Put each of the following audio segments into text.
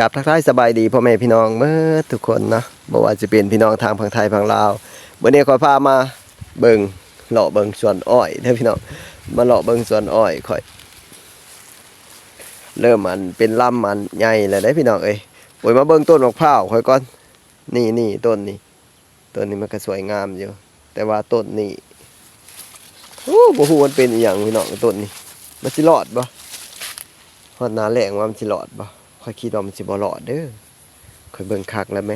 กับทักทายสบายดีพ่อแม่พี่น้องเมื่อทุกคนเนาะบ่ว่าจะเป็นพี่น้องทางฝั่งไทยฝั่งลาววันนี้ขอยพามาเบิงเลาะเบิงสวนอ้อยเด้พี่น้องมาเลาะเบิงสวนอ้อยข่อย เริ่มมันเป็นลำมันใหญ่แล้วได้พี่น้องเอ้ยโอ้ยมาเบิงต้นมะพร้าวข่อยก่อนนี่นี่ต้นนี้ต้นนี้มันก็สวยงามอยู่แต่ว่าต้นนี้โอ้บ่ฮู้มันเป็นอีหยังพี่น้องต้นนี้มันสิรอดบ่ฮอดน้าแล้งว่ามันสิรอดบ่ ค่อยคิดว่ามันสิบ่รอดเด้อค่อยเบิ่งคักแล้วไหม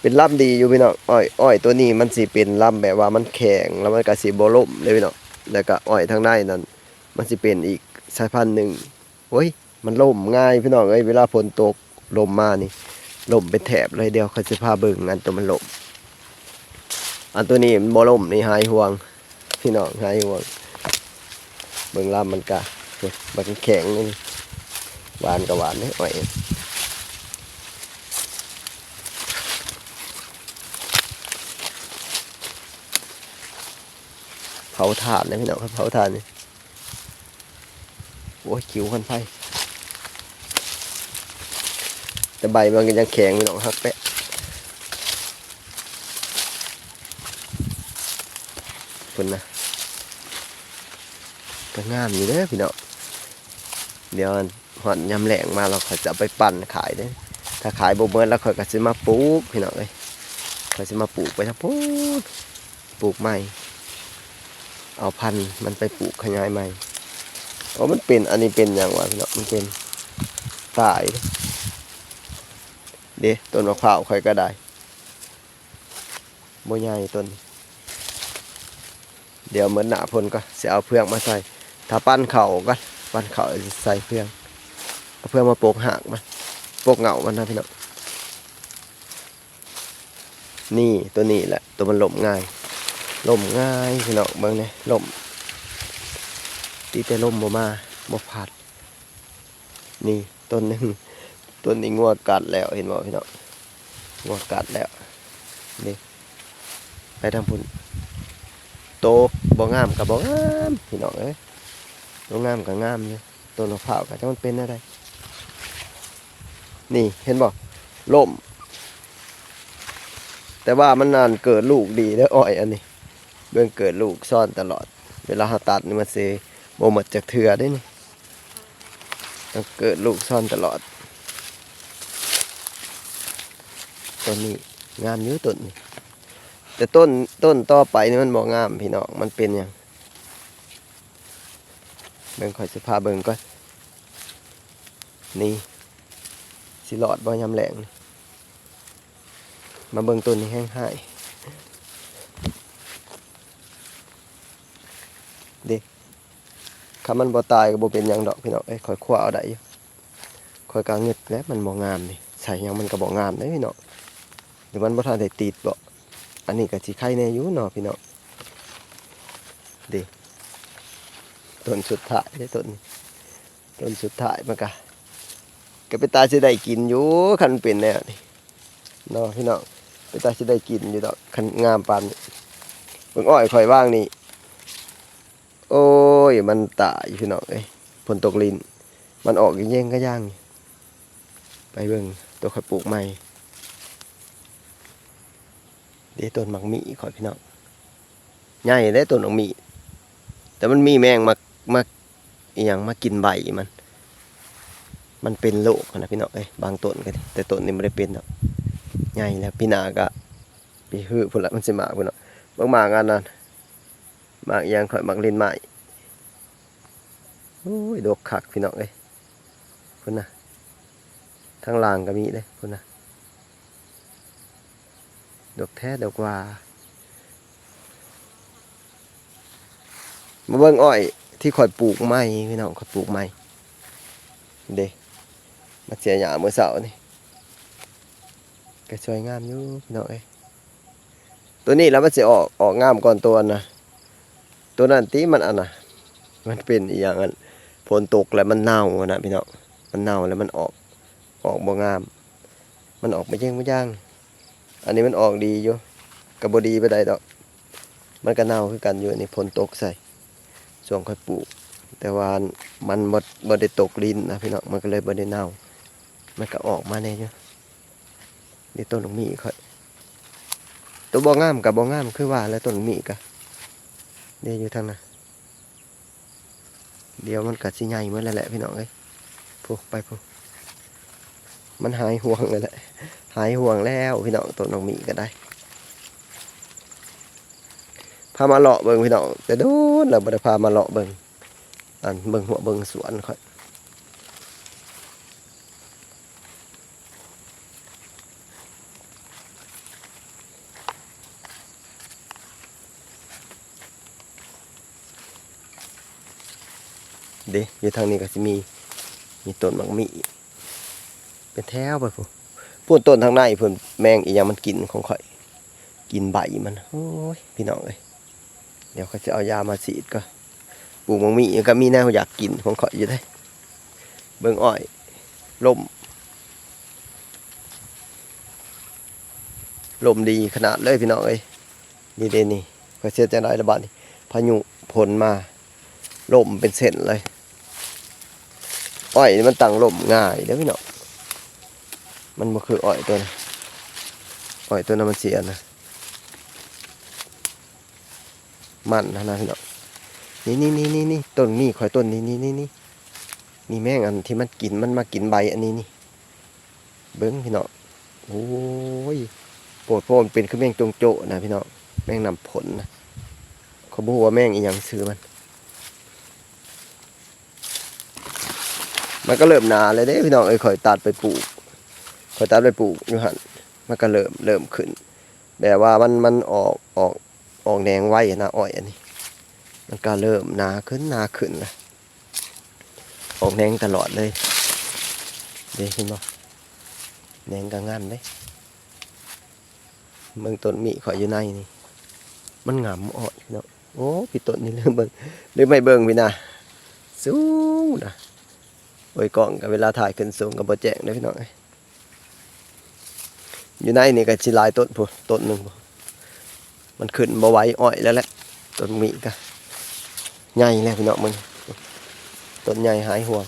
เป็นลำดีอยู่พี่น้องอ้อยอ้อยตัวนี้มันสิเป็นลำแบบว่ามันแข็งแล้วมันก็สิบ่ล่มเลยพี่น้องแล้วก็อ้อยทางในนั้น มันสิเป็นอีกสายพันธุ์หนึ่งโอ้ยมันล่มง่ายพี่น้องเอ้ยเวลาฝนตกลมมานี่ล่มเป็นแถบเลยเดียวเขาจะพาเบิ่งอันตัวมันล่มอันตัวนี้มันบ่ล่มนี่หายห่วง พี่น้องหายห่วง เบิ่งลำมันกะมันแข็งนี่ หวานกับหวานนี่อ้อยเผาถ่านนะพี่น้องครับเผาถ่านนี่โอ้ยคิวคนไฟแต่ใบมันก็ยังแข็งไม่น้องฮักแปะคนนะก็งามอยู่เด้อพี่น้องเดี๋ยว หอนยำแหลงมาเราเขาจะไปปั่นขายเด้ถ้าขายบ่เบิดแล้วเขาก็จะมาปลูกพี่น้องเอ้ยเขาจะมาปลูกไปทั้งพูดปลูกใหม่ เอาพันธุ์มันไปปลูกขยายใหม่โอ้มันเป็นอันนี้เป็นอย่างวะพี่น้องมันเป็นตายเด้ต้นมะพร้าวค่อยก็ได้บ่ใหญ่ต้น เดี๋ยวเหมือนหนาพลก็จะเอาเพื่องมาใส่ถ้าปั้นเข่าก็ปั้นเข่าใส่เพื่อง เพื่อมาโปกหากมันโปกเหงามันนะพี่น้องนี่ตัวนี้แหละ ตัวมันหล่มง่ายหล่มง่ายพี่น้องเบิ่งเนี่ยหล่มตีแต่ลมบ่มาบ่พัด นี่ต้นหนึ่งต้นนี้งัวกัดแล้วเห็นบ่พี่น้องงัวกัดแล้วนี่ไปทางพุ่นโตบ่งามกับบ่งามพี่น้องเอ้ยบ่งามกับงามอยู่ต้นมะพร้าวก็จังมันเป็นอะไร นี่เห็นบ่ล่ม แต่ว่ามันนานเกิดลูกดีเด้ออ้อยอันนี้เบิ่งเกิดลูกซ่อนตลอด เวลาเฮาตัดนี่มันสิโมหมดจากเถื่อได้นี่ต้องเกิดลูกซ่อนตลอดต้นนี้งามอยู่ต้นนี้แต่ต้นต้นต่อไปนี่มันบ่งามพี่น้องมันเป็นอย่างเบิ่งข่อยสิพาเบิ่งก่อนนี่ สิหลอดบ่ยำแหลงมาเบิ่งต้นนี้แห้งหายคำมันบ่ตายก็บ่เป็นยังดอกพี่น้องเอ้ยคอยคว้าเอาได้อยู่คอยกางเงึดแล้วมันบ่งามนี่ใส่ยังมันก็บ่งามเด้พี่น้องหรือมันบ่ทันได้ติดบ่อันนี้ก็สิไข่แน่อยู่เนาะพี่น้องดิต้นสุดท้ายเด้ต้นนี้ต้นสุดท้ายมันก็ ก็เปตาสิได้กินอยู่คันเป็นแน่นี่เนาะพี่น้องเปตาสิได้กินอยู่ดอกคันงามปานนี้เบิ่งอ้อยข่อยว่างนี่ โอ้ยมันตายพี่น้องเอ้ยฝนตกลินมันออกอย่างเย่งก็ย่างไปเบิ่งตัวข่อยปลูกใหม่เดี๋ยวต้นหมักมีข่อยพี่น้องใหญ่ได้ต้นหมักมีแต่มันมีแมงมามาอหย่างมากินใบมัน มันเป็นโรคนะพี่น้องเอ้ยบางต้นก็แต่ต้นนี้ไม่ได้เป็นหรอกใหญ่แล้วพี่นาก็ปีหื้อพุ่นละมันสิมาพุ่นเนาะบางมากันนั้นมากยังข่อยมักเล่นไม้โอ้ยดกคักพี่น้องเอ้ยพุ่นนะทางล่างก็มีเลยพุ่นนะดกแท้ดกว่ามาเบิ่งอ้อยที่ข่อยปลูกไม้พี่น้องข่อยปลูกไม้เด้ มาเสียหยาเมื่อเสาร์นี่ก็สวยงามอยู่พี่น้องเอ้ยตัวนี้แล้วมันจะออกออกงามก่อนตัวนะตัวนั้นตีมันอันนะมันเป็นอย่างนั้นฝนตกแล้วมันเน่าอะนะพี่น้องมันเน่าแล้วมันออกออกบ่งาม มันออกไม่แย่งไม่ย่าง อันนี้มันออกดีอยู่กับบดีไปได้ดอก มันก็เน่าคือกันอยู่นนี้ฝนตกใส่ส่วนค่อยปลูกแต่ว่ามันบ่บ่ได้ตกลิ้นนะพี่น้องมันก็เลยบ่ได้เน่า มันก็ออกมาแน่อยู่นี่ต้นของมีค่อยตัวบ่งามกับบ่งามคือว่าแล้วต้นมีก็เดี๋ยวอยู่ทางนั้นเดี๋ยวมันก็สิใหญ่เมื่อนแล้วแหละพี่น้องเอ้ยพูไปพูมันหายห่วงเลยแหละหายห่วงแล้วพี่น้องต้นของมีก็ได้พามาเลาะเบิ่งพี่น้องแต่โดนเราบ่ได้พามาเลาะเบิ่งอันเบิ่งหัวเบิ่งสวนค่อย เด้อยู่ทางนี้ก็สิมีมีต้นมักมีเป็นแถวไปพุ่นพูนต้นทางในเพิ่นแมงอีหยังมันกินของข่อย กินใบมันโอ้ยพี่น้องเอ้ยเดี๋ยวเขาจะเอายามาฉีดก็ปลูกมังมีก็มีแนวอยากกินของข่อยอยู่ได้เบิ่งอ้อยลมลมดีขนาดเลยพี่น้องเอ้ยนี่เดนี่เขาเสียใจได้ระบาดนี่พายุผลมาลมเป็นเส้นเลย อ้อยมันตั้งลมง่ายเด้อพี่น้องมันบ่คืออ้อยตัวนั้อ้อยตัวนั้นมันเสียนะมันนะนะพี่น้องนี่นี่นี่นี่นี่ต้นนี่ข่อยต้นนี่นี่นี่นี่นี่แม่งอันที่มันกินมันมากินใบอันนี้นี่ เบิ้งพี่น้องโอ้ยโปรดโปรดเป็นคือแมงจงโจะนะพี่น้องแมงนำผลนะเขาบอกว่าแมงอีหยังซื้อมัน มันก็เริ่มหนาเลยเด้พี่น้องเอ้ยข่อยตัดไปปลูกข่อยตัดไปปลูกอยู่หันมันก็เริ่มเริ่มขึ้น แบบว่ามันมันออกออกออกแดงไว้นะอ้อยอันนี้ มันก็เริ่มหนาขึ้นหนาขึ้นนะออกแดงตลอดเลยเดี๋ยวขึ้นมาแดงก็งามเลยเบิ่งต้นมีขอยอยู่ในนี่ มันงามอ้อยเนาะโอ้พี่ต้นนี่ลืมเบิ่งลืมไม่เบิ่งพี่นะสูงนะ ยกล้องกับเวลาถ่ายขึ้นสูงกับโปรแจงเลยพี่น้องอยู่ในนี่ก็ชิลายต้นพูต้นหนึ่งมันขึ้นมาไหว้อ้อยแล้วแหละต้นมีก็ใหญ่แล้วพี่น้องมึงต้นใหญ่หายห่วง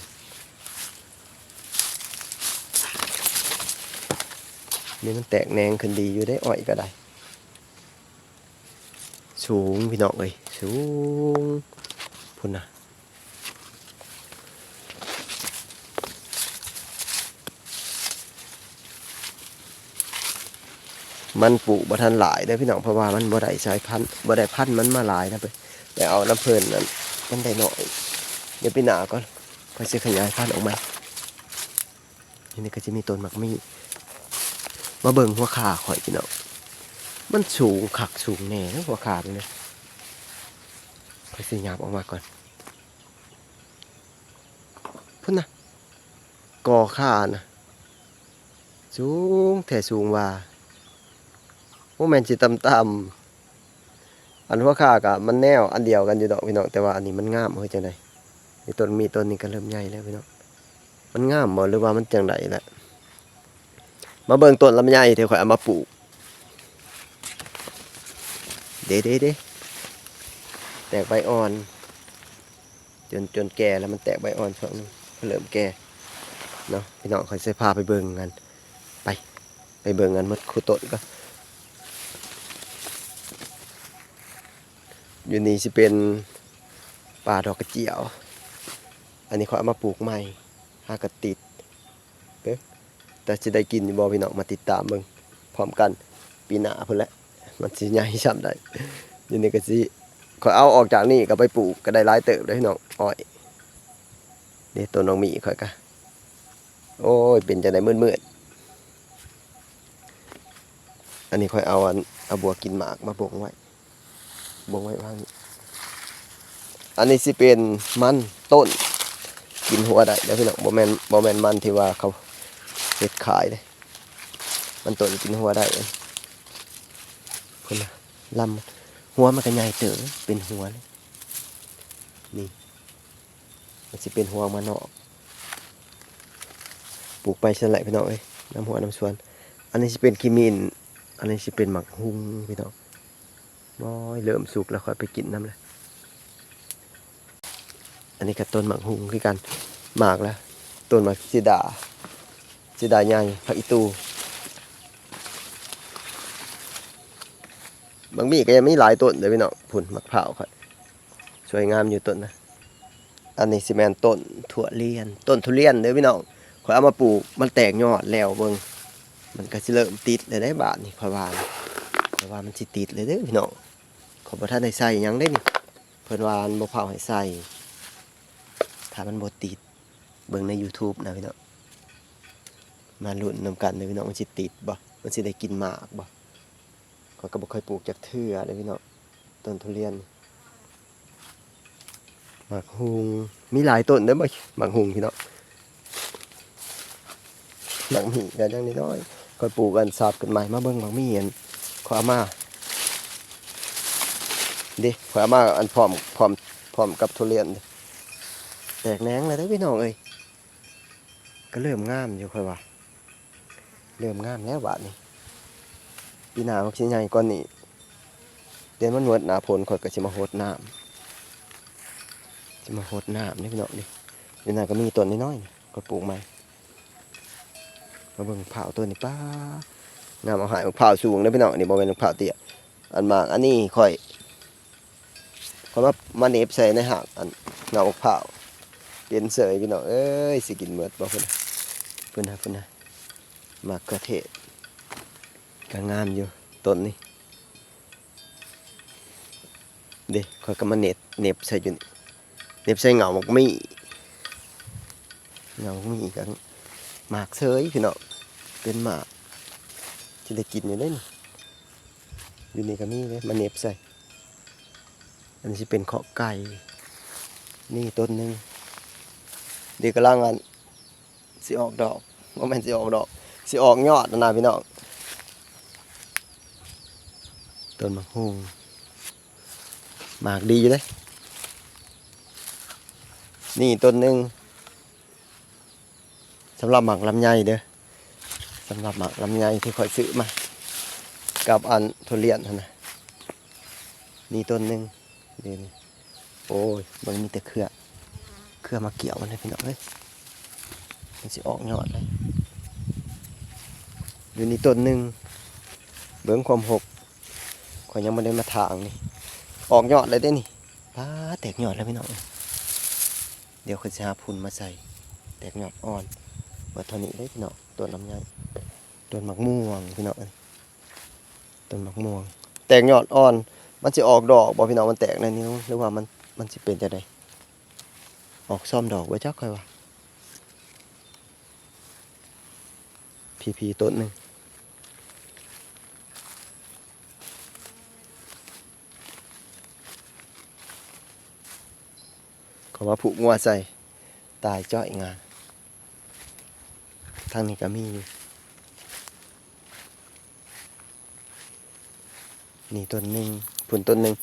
นี่มันแตกแนงขึ้นดีอยู่ได้อ้อยก็ได้ สูงพี่น้องเอ้ยสูงพุ่นนะ มันปลูกบ่ทันหลายได้พี่น้องเพราะว่ามันบ่ได้สายพันธุ์บ่ได้พันธุ์มันมาหลายนะไปแต่เอาน้ำเพลินนั้นมันได้หน้อย เดี๋ยวปีหน้าก่อนค่อยสิขยายพันธุ์ออกมาทีนี้ก็จะมีต้นหมักมีมาเบิ่งหัวขาข่อยพี่น้องมันสูงขักสูงแน่นะหัวขาเลยค่อยสิหยาบออกมาก่อนพุ่นนะก่อขานะสูงแถ่สูงว่า โอ้แมนสิต่ำๆอันหัวขากะมันแนวอันเดียวกันอยู่ดอกพี่น้องแต่ว่าอันนี้มันงามเฮ้ยจังไดนี่ต้นมีต้นนี้ก็เริ่มใหญ่แล้วพี่น้องมันงามบ่หรือว่ามันจังไดแหละมาเบิ่งต้นลำไยเดี๋ยวข่อยเอามาปลูกเด้เด้เด้แตกใบอ่อน จนจนแก่แล้วมันแตกใบอ่อนช่วงนึงเริ่มแก่เนาะพี่น้องข่อยสิพาไปเบิ่งกันไปไปเบิ่งกันมดคู่ต้นก็ อยู่นี่สิเป็นป่าดอกกระเจียว อันนี้เขาเอามาปลูกใหม่หากระติดเด้อแต่จะได้กินบ่พี่น้องมาติดตามเบิ่งพร้อมกันปีหน้าเพุ่นละมันสิใหญ่ช่ำได้อยู่นี่ก็สิขอยเอาออกจากนี่ก็ไปปลูกก็ได้หลายเติบเลยพี่น้องอ้อยเดี๋ยวตัวน้องมีข่อยก็โอ้ยเป็นจังได๋มืดๆอันนี้ค่อยเอาอันเอาบัวกินหมากมาปลูกไว้ บงไว้ว่างอันนี้สิเป็นมันต้น กินหัวได้แล้วพี่น้องบ่แมนบ่แมนมันที่ว่าเขาเฮ็ดขายเลยมันต้นกินหัวได้เองคนละลำหัวมันก็ใหญ่เต๋อเป็นหัวเลยนี่มันสิเป็นหัวมันออกปลูกไปเฉลยพี่น้องเอ้ยน้ำหัวน้ำสวน อันนี้สิเป็นกิมิน อันนี้สิเป็นหมักฮุ้งพี่น้อง น้อยเริ่มสุกแล้วค่อยไปกินน้ำเลยอันนี้ก็ต้นหมากหุงคือกันหมากแล้วต้นหมากสีดาสีดาใหญ่ผักอีตูบางมีก็ยังไมีหลายต้นเลยพี่น้องผุ่นมะพร้าวครับสวยงามอยู่ต้นนะอันนี้สิแมนต้นถั่วเลียน ต้นทุเรียนเด้อพี่น้องข่อยเอามาปลูกมันแตกยอดแล้วเบิ่งมันก็สิเริ่มติดเลยได้บาดนี่ข่อยว่านะข่ว่ามันสิติดเลยเด้อพี่น้อง ขอยบ่ทันได้ใส่ยังได้นี่เพิ่นว่าบ่เผาให้ใส่ถ้ามันบ่ติดเบิ่งใน YouTube นะพี่น้องมาลุ้นนำกันเด้พี่น้องมันสิติดบ่มันสิได้กินหมากบ่ข่อยก็บ่เคยปลูกจักเทื่อเด้พี่น้องต้นทุเรียนหมากฮุงมีหลายต้นเด้อบ่หมากฮุงพี่น้องหมากหมีกันยังน้อยๆก็ปลูกกันสาบกันใหม่มาเบิ่งหมากหมีอันขอเอามา ดิขอเอามาอันพร้อมพร้อมพร้อมกับทุเรียนแตกแหนงเลยเด้อพี่น้องเอ้ยก็เริ่มงามอยู่ค่อยว่าเริ่มงามแล้วบาดนี้ปีหน้ามันสิใหญ่กว่านี้เดือนมันหมดหน้าฝนข่อยก็สิมาโหดน้ำจะมาโหดน้ำนี่พี่น้องดิเดี๋ยวนาก็มีต้นน้อยๆก็ปลูกใหม่มาเบิ่งเผาต้นนี่ป้างามเอาหายมะพร้าสูงนะพี่น้องนี่บ่เป็นมะพร้าเตี้ยอันมากอันนี้ค่อย ค่อมามาเนบใส่ในหากอันเงามะพร้าเป็นเสยพี่น้องเอ้ยสิกินเมือดบ่เพิ่นน่ะเพิ่นนะเพิ่นนะมะเขือเทศก็งามอยู่ต้นนี้เด้ค่อยก็มาเน็บเน็บใส่อยู่นี่เน็บใส่เหงาหมกมี่เหงาหมกมี่กันหมากเซยพี่น้องเป็นหมากที่ได้กินอยู่เล่นอยู่นี่ก็มีเลยมาเน็บใส่ อันนี้เป็นข้อไก่ นี่ต้นหนึ่งเดี๋ยวกำลังอันสิออกดอกว่ามันสิออกดอกสิออกยอดนะนะพี่น้องต้นมะฮุงหมากดีอยู่เลยนี่ต้นหนึ่งสำหรับหมักลำไยเด้อสำหรับหมักลำไยที่คอยซื้อมา กับอันทุเรียนนะนี่ต้นหนึ่ง เดี๋ยวนี้โอ้ยมันมีแต่เครือ เครือมาเกี่ยวมันเลยพี่น้องเอ้ยมันสิออกยอดเลย อยู่นี่ต้นหนึ่งเบิ้งความหกข่อยยังไม่ได้มาถางนี่ ออกยอดเลยได้นี่ป้าแตกยอดแล้วพี่น้องเดี๋ยวคุณจะหาพุนมาใส่ แตกหยอดอ่อนเบิดเท่านี้ได้พี่น้องต้นลำไยต้นหมักม่วงพี่น้องเอ้ยต้นหมักม่วง แตกยอดอ่อน มันจะออกดอกบ่พี่น้องมันแตกในนิ้วหรือว่ามันมันจะเป็นจะไดออกซ่อมดอกไว้จักค่อยว่าพีพีต้นหนึ่งขาว่าผูกงัวใส่ ตายจ้อยงานทางนี้ก็มีอยู่นี่ต้นหนึ่ง ผุนต้นหนึ่ง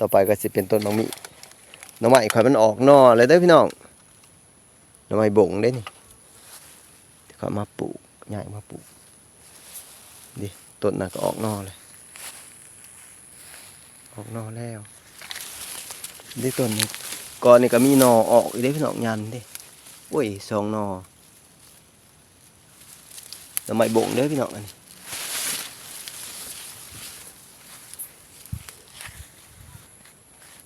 ต่อไปก็จะเป็นต้นมะมิหน่อไม้ข่อยมันออกนอเลยเด้อพี่น้องหน่อไม้บ่งเด้นี่เขามาปลูกใหญ่มาปลูกดิต้นน่ะก็ออกนอเลย ออกนอแล้วดิต้นนี้ก่อนนี่ก็มีนอออกอีกเด้พี่น้องยันด้โอ้ยสองหนอแต่ไม่บ่งเด้อพี่น้องอันนี้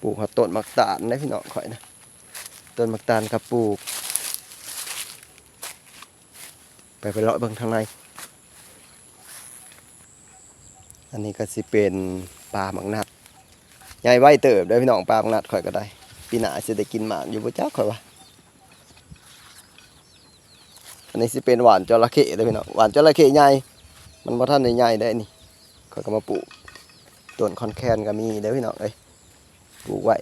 ปลูกหัวต้นมักตาลได้พี่น้องข่อยนะต้นมักตาลกับปลูก ไปไปเลาะเบิ่งทางใน อันนี้ก็สิเป็นปลาหมักนัดใหญ่ไว้เติบได้อพี่น้องปลาหมักนัดข่อยก็ได้ปีหน้าจะได้กินหมากอยู่บ่จักข่อยว่าอันนี้สิเป็นหวานจระเข้เลยพี่น้องหวานจระเข้ใหญ่มันบ่ทันได้ใหญ่ได้นี่ข่อยก็มาปลูกต้นคอนแคนก็มีเด้อพี่น้องเอ้ย ปลูกไว้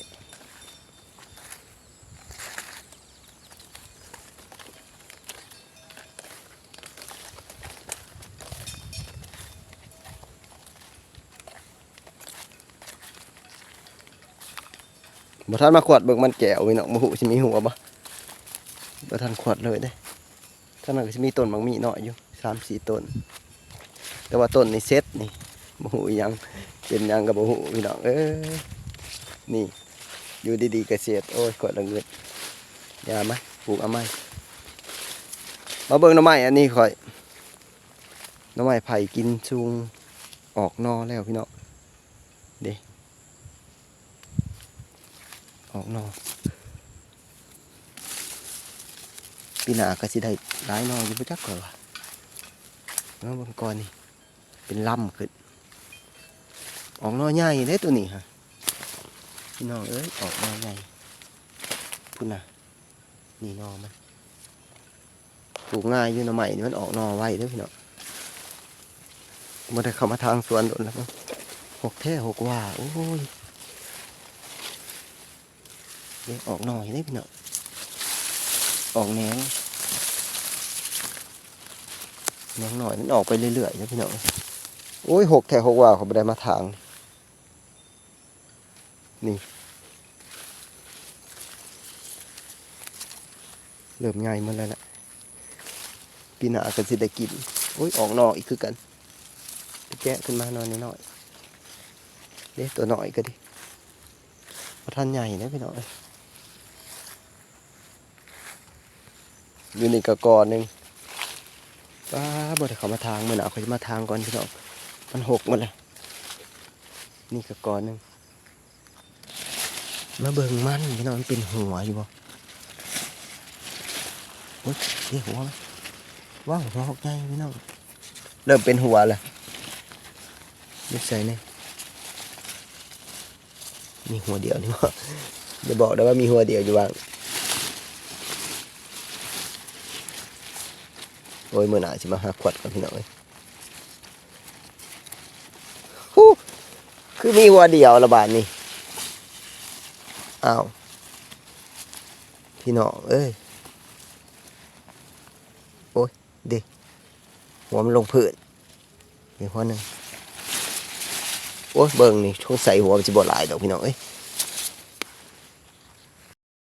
บ่ทันมาขวดเบิ่งมันแก้วพี่น้องบ่ฮู้สิมีหัวบ่บ่ทันขวดเลยเด้ข้าน้าก็จะมีต้นบางมีหน่อยอยู่สามสี่ต้น แต่ว่าต้นนี่เซ็ตนี่บ่หูอิหยังเป็นหยังกับบ่หูพี่น้องเอ้ย นี่ อยู่ดีๆเกษตรโอ้ยกดละเงินอย่ามปลูกเอาไม้มาเบิ่งหน่อไม้อันนี้ค่อยหน่อไม้ไผ่กินชุงออกนอแล้วพี่น้องเด้ออกนอปีหน้าก็สิได้หลายนออยู่บ่จักก่อนว่ะแล้วเบางกอนนี่เป็นลำขึ้นออกนอใหญ่เด้ตัวนี้ฮะ พี่น้องเอ้ยออกนอใหญ่พุ่นน่ะ นี่นอมันปลูกง่ายอยู่หน่อใหม่นี่มันออกนอไวเด้อพี่น้องมันได้เข้ามาทางสวนโดนแล้วมั้งหกแท่หกว่า โอ้ยเดี๋ยวออกหน่อยได้พี่น้องออกแหนงแหนงหน่อยมันออกไปเรื่อยๆนะพี่น้องโอ้ยหกแถวหกว่าเขาไม่ได้มาทางนี่ เริ่มง่ายมันแล้วนะปีหน้ากันสิได้กิน โอ้ย ออกนอกอีกคือกันแกะขึ้นมาหน่อยหน่อยเด็ตัวหน่อยก็ดิพระท่านใหญ่นะพี่หน้องอยู่ในกระกอหนึ่งป้าบ่ได้เขามาทางเมื่อหนาวเขาจะมาทางก่อนพี่น้องมันหกหมดเลยนี่ก็ก้อนหนึง มาเบิ่งมันพี่น้องมันเป็นหัวอยู่บ่โอ้ยเรียกหัวไหมว้าวหัวหกใหญ่พี่น้องเริ่มเป็นหัวแล้วนิสัยเนี่ยมีหัวเดียวนี่บ่จะบอกได้ว่ามีหัวเดียวอยู่บ้างโอ้ยเมื่อไหนาสิมาหาขวดกันพี่น้องเอ้ยฮู้คือมีหัวเดียวละบาทนี่ อ้าว พี่น้องเอ้ย โอ้ยเด็กหัวมันลงพื้นมีหัวหนึ่งโอ้ยเบิ่งนี่ช่วงใส่หัวมันจะบดหลายดอกพี่น้องเอ้ย